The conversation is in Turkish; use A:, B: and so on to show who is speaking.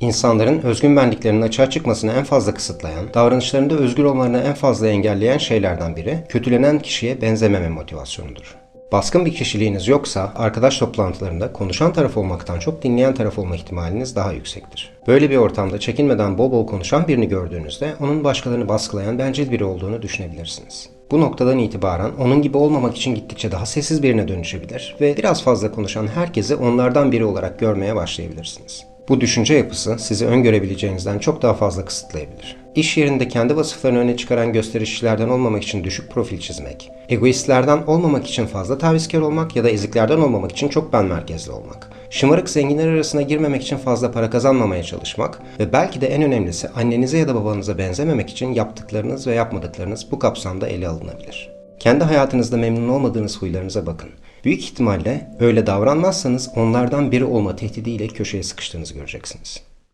A: İnsanların özgün benliklerinin açığa çıkmasını en fazla kısıtlayan, davranışlarında özgür olmalarını en fazla engelleyen şeylerden biri, kötülenen kişiye benzememe motivasyonudur. Baskın bir kişiliğiniz yoksa, arkadaş toplantılarında konuşan taraf olmaktan çok dinleyen taraf olma ihtimaliniz daha yüksektir. Böyle bir ortamda çekinmeden bol bol konuşan birini gördüğünüzde, onun başkalarını baskılayan bencil biri olduğunu düşünebilirsiniz. Bu noktadan itibaren onun gibi olmamak için gittikçe daha sessiz birine dönüşebilir ve biraz fazla konuşan herkesi onlardan biri olarak görmeye başlayabilirsiniz. Bu düşünce yapısı sizi öngörebileceğinizden çok daha fazla kısıtlayabilir. İş yerinde kendi vasıflarını öne çıkaran gösterişçilerden olmamak için düşük profil çizmek, egoistlerden olmamak için fazla tavizkar olmak ya da eziklerden olmamak için çok ben merkezli olmak, şımarık zenginler arasına girmemek için fazla para kazanmamaya çalışmak ve belki de en önemlisi annenize ya da babanıza benzememek için yaptıklarınız ve yapmadıklarınız bu kapsamda ele alınabilir. Kendi hayatınızda memnun olmadığınız huylarınıza bakın. Büyük ihtimalle öyle davranmazsanız onlardan biri olma tehdidiyle köşeye sıkıştığınızı göreceksiniz.